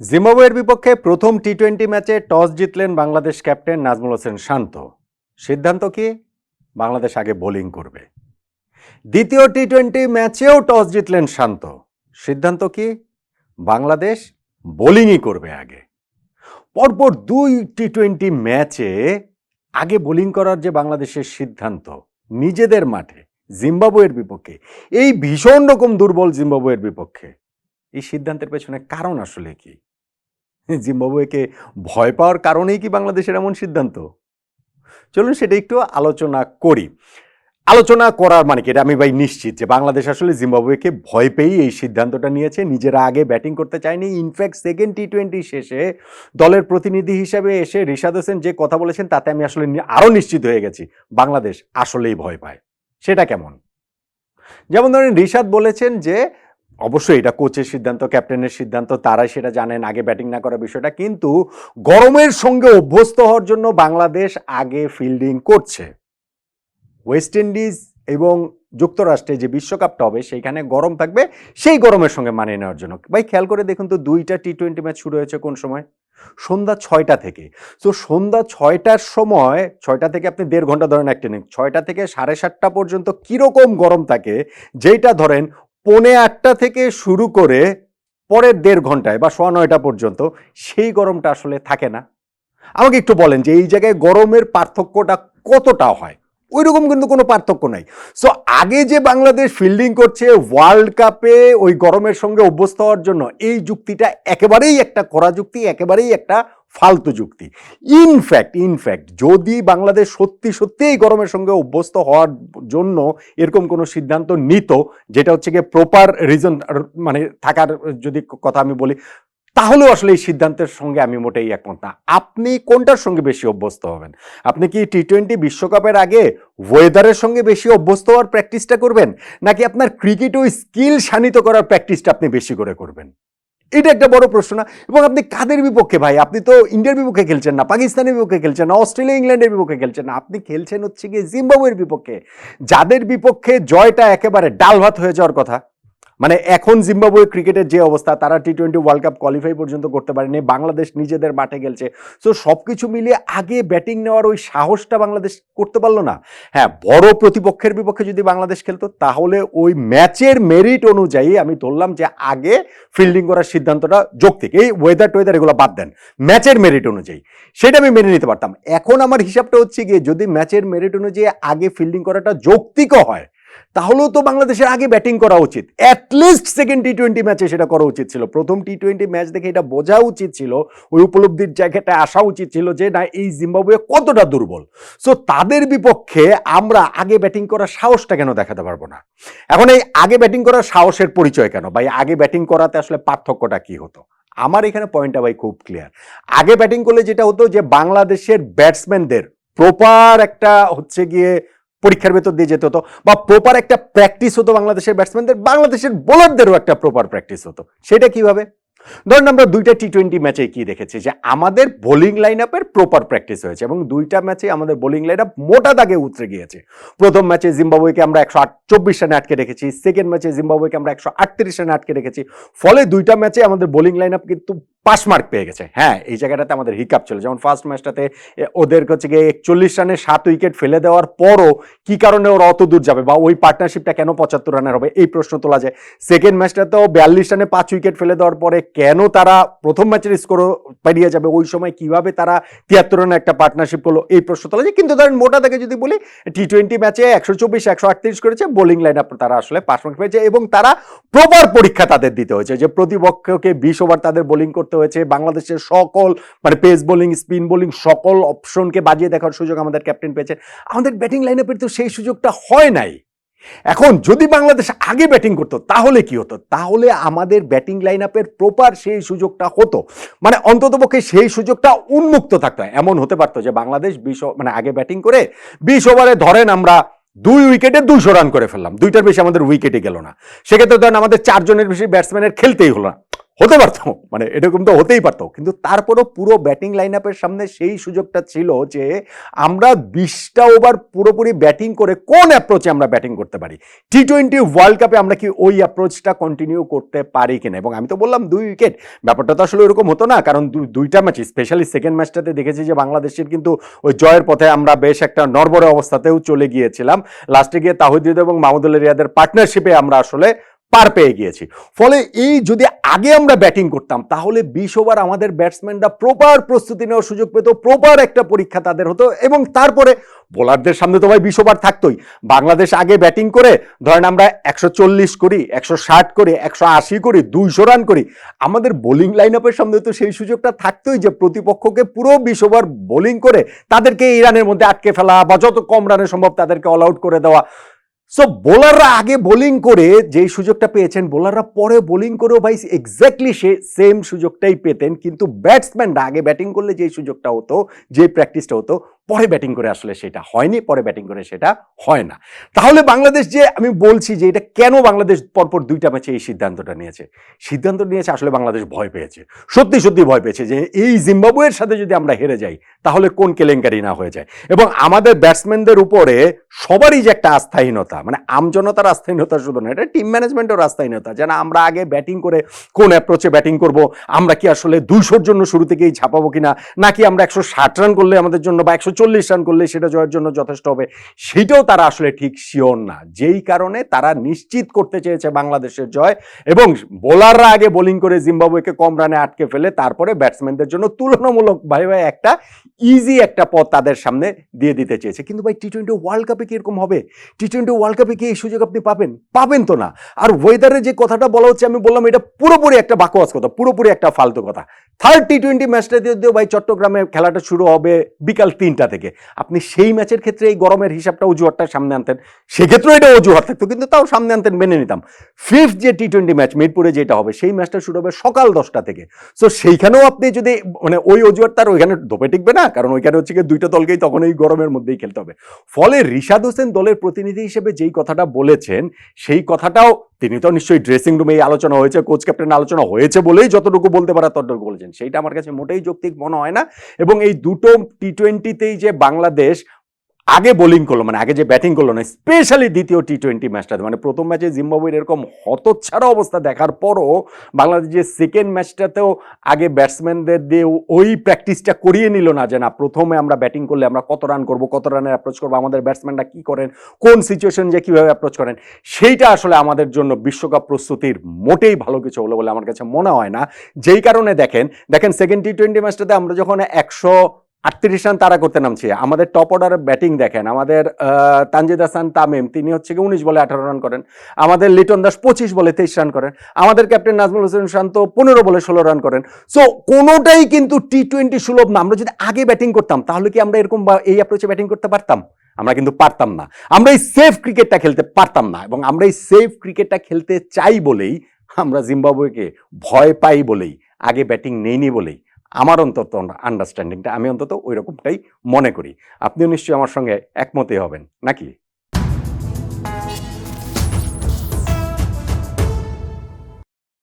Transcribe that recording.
জিম্বাবুয়ের বিপক্ষে প্রথম টি টোয়েন্টি ম্যাচে টস জিতলেন বাংলাদেশ ক্যাপ্টেন নাজমুল হোসেন শান্ত। সিদ্ধান্ত কি? বাংলাদেশ আগে বোলিং করবে। দ্বিতীয় টি টোয়েন্টি ম্যাচেও টস জিতলেন শান্ত। সিদ্ধান্ত কি? বাংলাদেশ বোলিংই করবে আগে। পরপর দুই টি টোয়েন্টি ম্যাচে আগে বোলিং করার যে বাংলাদেশের সিদ্ধান্ত নিজেদের মাঠে জিম্বাবুয়ের বিপক্ষে, এই ভীষণ রকম দুর্বল জিম্বাবুয়ের বিপক্ষে, এই সিদ্ধান্তের পেছনে কারণ আসলে কি? জিম্বাবুয়েকে ভয় পাওয়ার কারণেই কি বাংলাদেশের এমন সিদ্ধান্ত? চলুন সেটা একটু আলোচনা করি। আলোচনা করার মানে কি? এটা আমি ভাই নিশ্চিত যে বাংলাদেশ আসলে জিম্বাবুয়েকে ভয় পেয়েই এই সিদ্ধান্তটা নিয়েছে। নিজেরা আগে ব্যাটিং করতে চায়নি। ইনফ্যাক্ট সেকেন্ড টি টোয়েন্টি শেষে দলের প্রতিনিধি হিসেবে এসে রিশাদ হোসেন যে কথা বলেছেন, তাতে আমি আসলে নি- আরও নিশ্চিত হয়ে গেছি। বাংলাদেশ আসলেই ভয় পায়। সেটা কেমন? যেমন ধরেন রিশাদ বলেছেন যে অবশ্যই এটা কোচের সিদ্ধান্ত, ক্যাপ্টেনের সিদ্ধান্ত, তারাই সেটা জানেন, আগে ব্যাটিং না করার বিষয়টা। কিন্তু গরমের সঙ্গে অভ্যস্ত হওয়ার জন্য বাংলাদেশ আগে ফিল্ডিং করছে। ওয়েস্ট ইন্ডিজ এবং যুক্তরাষ্ট্রে যে বিশ্বকাপটা হবে, সেইখানে গরম থাকবে, সেই গরমের সঙ্গে মানিয়ে নেওয়ার জন্য। ভাই, খেয়াল করে দেখুন তো, দুইটা টি টোয়েন্টি ম্যাচ শুরু হয়েছে কোন সময়? সন্ধ্যা ছয়টা থেকে। তো সন্ধ্যা ছয়টার সময়, ছয়টা থেকে আপনি দেড় ঘণ্টা ধরেন একটা নিন ছয়টা থেকে সাড়ে সাতটা পর্যন্ত কীরকম গরম থাকে যেটা ধরেন পৌনে আটটা থেকে শুরু করে পরের দেড় ঘন্টায় বা সোয়া নয়টা পর্যন্ত সেই গরমটা আসলে থাকে না। আমাকে একটু বলেন যে এই জায়গায় গরমের পার্থক্যটা কতটা হয়? ওই রকম কিন্তু কোনো পার্থক্য নাই। সো আগে যে বাংলাদেশ ফিল্ডিং করছে ওয়ার্ল্ড কাপে ওই গরমের সঙ্গে অভ্যস্ত হওয়ার জন্য এই যুক্তিটা একেবারেই একটা করা যুক্তি, একেবারেই একটা ফালতু যুক্তি। ইনফ্যাক্ট ইনফ্যাক্ট যদি বাংলাদেশ সত্যি সত্যি এই গরমের সঙ্গে অভ্যস্ত হওয়ার জন্য এরকম কোনো সিদ্ধান্ত নিত, যেটা হচ্ছে গিয়ে প্রপার রিজন মানে থাকার যদি কথা আমি বলি, তাহলেও আসলে এই সিদ্ধান্তের সঙ্গে আমি মোটেই একমত না। আপনি কোনটার সঙ্গে বেশি অভ্যস্ত হবেন? আপনি কি টি টোয়েন্টি বিশ্বকাপের আগে ওয়েদারের সঙ্গে বেশি অভ্যস্ত হওয়ার প্র্যাকটিসটা করবেন? নাকি আপনার ক্রিকেট ও স্কিল শানিত করার প্র্যাকটিসটা আপনি বেশি করে করবেন? এটা একটা বড় প্রশ্ন না। এবং আপনি কাদের বিপক্ষে ভাই? আপনি তো ইন্ডিয়ার বিপক্ষে খেলছেন না, পাকিস্তানের বিপক্ষে খেলছেন না, অস্ট্রেলিয়া, ইংল্যান্ডের বিপক্ষে খেলছেন না। আপনি খেলছেন হচ্ছে গিয়ে জিম্বাবুয়ের বিপক্ষে। যাদের বিপক্ষে জয়টা একেবারে ডাল ভাত হয়ে যাওয়ার কথা মানে এখন জিম্বাবুয়ে ক্রিকেটের যে অবস্থা, তারা T twenty world cup qualify পর্যন্ত করতে পারেনি, বাংলাদেশ নিজেদের মাঠে খেলছে। সো সব কিছু মিলিয়ে আগে ব্যাটিং নেওয়ার ওই সাহসটা বাংলাদেশ করতে পারল না। হ্যাঁ বড় প্রতিপক্ষের বিপক্ষে যদি বাংলাদেশ খেলতো, তাহলে ওই ম্যাচের মেরিট অনুযায়ী আমি ধরলাম যে আগে ফিল্ডিং করার সিদ্ধান্তটা যৌক্তিক। এই ওয়েদার টোয়েদার এগুলো বাদ দেন। ম্যাচের মেরিট অনুযায়ী। সেটা আমি মেনে নিতে পারতাম। এখন আমার হিসাবটা হচ্ছে গিয়ে, যদি ম্যাচের মেরিট অনুযায়ী আগে ফিল্ডিং করাটা যৌক্তিকও হয় তাহলেও তো বাংলাদেশের আগে ব্যাটিং করা উচিত। অ্যাটলিস্ট সেকেন্ড টি টোয়েন্টি ম্যাচে সেটা করা উচিত ছিল। প্রথম টি টোয়েন্টি ম্যাচ দেখে এটা বোঝা উচিত ছিল, ওই উপলব্ধির জায়গাটা আসা উচিত ছিল যে, না, এই জিম্বাবুয়ে কতটা দুর্বল। সো তাদের বিপক্ষে আমরা আগে ব্যাটিং করার সাহসটা কেন দেখাতে পারব না? এখন এই আগে ব্যাটিং করার সাহসের পরিচয় কেন? ভাই, আগে ব্যাটিং করাতে আসলে পার্থক্যটা কি হতো? আমার এখানে পয়েন্টটা ভাই খুব ক্লিয়ার আগে ব্যাটিং করলে যেটা হতো যে, বাংলাদেশের ব্যাটসম্যানদের প্রপার একটা হচ্ছে গিয়ে পরীক্ষার ভেতর দিয়ে যেতে হতো বা প্রপার একটা প্র্যাকটিস হতো বাংলাদেশের ব্যাটসম্যানদের বাংলাদেশের বোলারদেরও একটা প্রপার প্র্যাকটিস হতো। সেটা কীভাবে? ধরুন আমরা দুইটা টি টোয়েন্টি ম্যাচে কি দেখেছি? যে আমাদের বোলিং লাইন আপের প্রপার প্র্যাকটিস হয়েছে এবং দুইটা ম্যাচে আমাদের বোলিং লাইন আপ মোটা দাগে উতরে গিয়েছে। প্রথম ম্যাচে জিম্বাবুয়েকে আমরা একশো চব্বিশ রানে আটকে রেখেছি সেকেন্ড ম্যাচে জিম্বাবুয়েকে আমরা একশো আটত্রিশ রানে আটকে রেখেছি। ফলে দুইটা ম্যাচে আমাদের বোলিং লাইন আপ কিন্তু পাস মার্ক পেয়ে গেছে। হ্যাঁ এই জায়গাটাতে আমাদের হিকাপ ছিল। যেমন ফার্স্ট ম্যাচটাতে ওদের হচ্ছে গিয়ে একচল্লিশ রানে সাত উইকেট ফেলে দেওয়ার পরও কি কারণে ওরা অত দূর যাবে বা ওই পার্টনারশিপটা কেন পঁচাত্তর রানের হবে? এই প্রশ্ন তোলা যায়। সেকেন্ড ম্যাচটাতেও বিয়াল্লিশ রানে পাঁচ উইকেট ফেলে দেওয়ার পরে কেন তারা প্রথম ম্যাচের স্কোরও পেরিয়ে যাবে? ওই সময় কীভাবে তারা তিয়াত্তর রানে একটা পার্টনারশিপ করল? এই প্রশ্ন তোলা যায়। কিন্তু ধরেন মোটা থেকে যদি বলি টি টোয়েন্টি ম্যাচে একশো চব্বিশ, একশো আটত্রিশ করেছে বোলিং লাইন আপ তারা আসলে মার্ক পেয়েছে এবং তারা প্রপার পরীক্ষা তাদের দিতে হয়েছে যে প্রতিপক্ষকে বিশ ওভার তাদের বোলিং করতে হয়েছে। বাংলাদেশের সকল মানে পেস বোলিং স্পিন বোলিং সকল অপশনকে বাজিয়ে দেখার সুযোগ আমাদের ক্যাপ্টেন পেয়েছে। আমাদের ব্যাটিং লাইন আপের তো সেই সুযোগটা হয় নাই। এখন যদি বাংলাদেশ আগে ব্যাটিং করতো, তাহলে কি হতো? তাহলে আমাদের ব্যাটিং লাইন আপের প্রপার সেই সুযোগটা হতো। মানে অন্ততপক্ষে সেই সুযোগটা উন্মুক্ত থাকতো। এমন হতে পারতো যে বাংলাদেশ বিশ মানে আগে ব্যাটিং করে বিশ ওভারে ধরেন আমরা দুই উইকেটে দুশো রান করে ফেললাম। দুইটার বেশি আমাদের উইকেটে গেল না। সেক্ষেত্রে ধরেন আমাদের চারজনের বেশি ব্যাটসম্যানের খেলতেই হলো না। হতে পারতো মানে এরকম তো হতেই পারতো। কিন্তু তারপরও পুরো ব্যাটিং লাইন আপের সামনে সেই সুযোগটা ছিল যে আমরা বিশটা ওভার পুরোপুরি ব্যাটিং করে কোন অ্যাপ্রোচে আমরা ব্যাটিং করতে পারি? টি টোয়েন্টি ওয়ার্ল্ড কাপে আমরা কি ওই অ্যাপ্রোচটা কন্টিনিউ করতে পারি কিনা? এবং আমি তো বললাম দুই উইকেট ব্যাপারটা তো আসলে এরকম হতো না। কারণ দুইটা ম্যাচ স্পেশালি সেকেন্ড ম্যাচটাতে দেখেছি যে বাংলাদেশের কিন্তু ওই জয়ের পথে আমরা বেশ একটা নরবরে অবস্থাতেও চলে গিয়েছিলাম। লাস্টে গিয়ে তাহিদ এবং মাহমুদুল রিয়াদের পার্টনারশিপে আমরা আসলে পার পেয়ে গিয়েছি। ফলে এই যদি আগে আমরা ব্যাটিং করতাম, তাহলে বিশ ওভার আমাদের ব্যাটসম্যানরা প্রপার প্রস্তুতি নেওয়ার সুযোগ পেত প্রপার একটা পরীক্ষা তাদের হতো এবং তারপরে বোলারদের সামনে তো ভাই বিশ ওভার থাকতোই। বাংলাদেশ আগে ব্যাটিং করে, ধরেন আমরা একশো চল্লিশ করি, একশো ষাট করি, একশো আশি করি, দুইশো রান করি, আমাদের বোলিং লাইন আপের সামনে তো সেই সুযোগটা থাকতোই যে প্রতিপক্ষকে পুরো বিশ ওভার বোলিং করে তাদেরকে এই রানের মধ্যে আটকে ফেলা বা যত কম রানে সম্ভব তাদেরকে অল আউট করে দেওয়া। সো বোলাররা আগে বোলিং করে যেই সুযোগটা পেয়েছেন বোলাররা পরে বোলিং করেও ভাই এক্স্যাক্টলি সে সেম সুযোগটাই পেতেন। কিন্তু ব্যাটসম্যানরা আগে ব্যাটিং করলে যেই সুযোগটা হতো যে প্র্যাকটিসটা হতো পরে ব্যাটিং করে আসলে সেটা হয়নি, পরে ব্যাটিং করে সেটা হয় না। তাহলে বাংলাদেশ যে আমি বলছি যে এটা কেন বাংলাদেশ পরপর দুইটা ম্যাচে এই সিদ্ধান্তটা নিয়েছে? সিদ্ধান্ত নিয়েছে আসলে বাংলাদেশ ভয় পেয়েছে। সত্যি সত্যি ভয় পেয়েছে যে এই জিম্বাবুয়ের সাথে যদি আমরা হেরে যাই, তাহলে কোন কেলেঙ্কারি না হয়ে যায়। এবং আমাদের ব্যাটসম্যানদের উপরে সবারই যে একটা আস্থাহীনতা মানে আমজনতার আস্থাহীনতা শুধু না, এটা টিম ম্যানেজমেন্টের আস্থাহীনতা যেন আমরা আগে ব্যাটিং করে কোন অ্যাপ্রোচে ব্যাটিং করব, আমরা কি আসলে দুইশোর জন্য শুরু থেকেই ছাপাবো কিনা, নাকি আমরা একশো ষাট রান করলে আমাদের জন্য বা একশো চল্লিশ রান করলে সেটা জয়ের জন্য যথেষ্ট হবে। সেটাও তারা আসলে ঠিক শিওর না। যেই কারণে তারা নিশ্চিত করতে চেয়েছে বাংলাদেশের জয় এবং বোলাররা আগে বোলিং করে জিম্বাবুয়েকে কম রানে আটকে ফেলে, তারপরে ব্যাটসম্যানদের জন্য তুলনামূলক ভাবে একটা ইজি একটা পথ তাদের সামনে দিয়ে দিতে চেয়েছে। কিন্তু ভাই টি টোয়েন্টি ওয়ার্ল্ড কাপে কি এরকম হবে? টি টোয়েন্টি ওয়ার্ল্ড কাপে কি এই সুযোগ আপনি পাবেন? পাবেন তো না। আর ওয়েদারে যে কথাটা বলা হচ্ছে, আমি বললাম এটা পুরোপুরি একটা বাকোয়াস কথা, পুরোপুরি একটা ফালতু কথা। থার্ড টি টোয়েন্টি ম্যাচটা দিয়েও ভাই, চট্টগ্রামে খেলাটা শুরু হবে বিকাল তিনটা থেকে। আপনি সেই ম্যাচের ক্ষেত্রে এই গরমের হিসাবটা অজুহাতটা সামনে আনতেন। সেক্ষেত্রেও এটা অজুহাত থাকতো, কিন্তু তাও সামনে আনতেন, মেনে নিতাম। ফিফথ যে টি টোয়েন্টি ম্যাচ মিরপুরে যেটা হবে, সেই ম্যাচটা শুরু হবে সকাল দশটা থেকে। সো সেইখানেও আপনি যদি মানে ওই অজুহাত তার ওইখানে ধোপে টিকবে না, কারণ ওইখানে হচ্ছে গিয়ে দুইটা দলকেই তখন এই গরমের মধ্যেই খেলতে হবে। ফলে রিশাদ হোসেন দলের প্রতিনিধি হিসেবে যেই কথাটা বলেছেন, সেই কথাটাও তিনি তো নিশ্চয়ই ড্রেসিং রুমে এই আলোচনা হয়েছে কোচ ক্যাপ্টেন আলোচনা হয়েছে বলেই যতটুকু বলতে পারা ততটুকু বলেছেন। সেইটা আমার কাছে মোটেই যৌক্তিক মনে হয় না। এবং এই দুটো টি টোয়েন্টিতেই যে বাংলাদেশ আগে বোলিং করল মানে আগে যে ব্যাটিং করল না স্পেশালি দ্বিতীয় টি টোয়েন্টি ম্যাচটাতে মানে প্রথম ম্যাচে জিম্বাবুয়ের এরকম হতচ্ছাড়া অবস্থা দেখার পরও বাংলাদেশ যে সেকেন্ড ম্যাচটাতেও আগে ব্যাটসম্যানদের দিয়ে ওই প্র্যাকটিসটা করিয়ে নিল না যে, না, প্রথমে আমরা ব্যাটিং করলে আমরা কত রান করব, কত রানের অ্যাপ্রোচ করব, আমাদের ব্যাটসম্যানরা কী করেন, কোন সিচুয়েশন যে কীভাবে অ্যাপ্রোচ করেন? সেইটা আসলে আমাদের জন্য বিশ্বকাপ প্রস্তুতির মোটেই ভালো কিছু হলো বলে আমার কাছে মনে হয় না। যেই কারণে দেখেন দেখেন সেকেন্ড টি টোয়েন্টি ম্যাচটাতে আমরা যখন একশো আটত্রিশ রান তারা করতে নামছে। আমাদের টপ অর্ডারের ব্যাটিং দেখেন, আমাদের তানজিদ হাসান, তামিম, তিনি হচ্ছে কি উনিশ বলে আঠারো রান করেন। আমাদের লিটন দাস পঁচিশ বলে তেইশ রান করেন। আমাদের ক্যাপ্টেন নাজমুল হোসেন শান্ত পনেরো বলে ষোলো রান করেন। সো কোনোটাই কিন্তু টি টোয়েন্টি সুলভ না। আমরা যদি আগে ব্যাটিং করতাম, তাহলে কি আমরা এরকম এই অ্যাপ্রোচে ব্যাটিং করতে পারতাম? আমরা কিন্তু পারতাম না। আমরা এই সেফ ক্রিকেটটা খেলতে পারতাম না এবং আমরা এই সেফ ক্রিকেটটা খেলতে চাই বলেই আমরা জিম্বাবুয়েকে ভয় পাই বলেই, আগে ব্যাটিং নেইনি বলেই। আমার অন্তত আন্ডারস্ট্যান্ডিংটা আমি অন্তত ওই রকমটাই মনে করি। আপনিও নিশ্চয়ই আমার সঙ্গে একমতই হবেন, নাকি?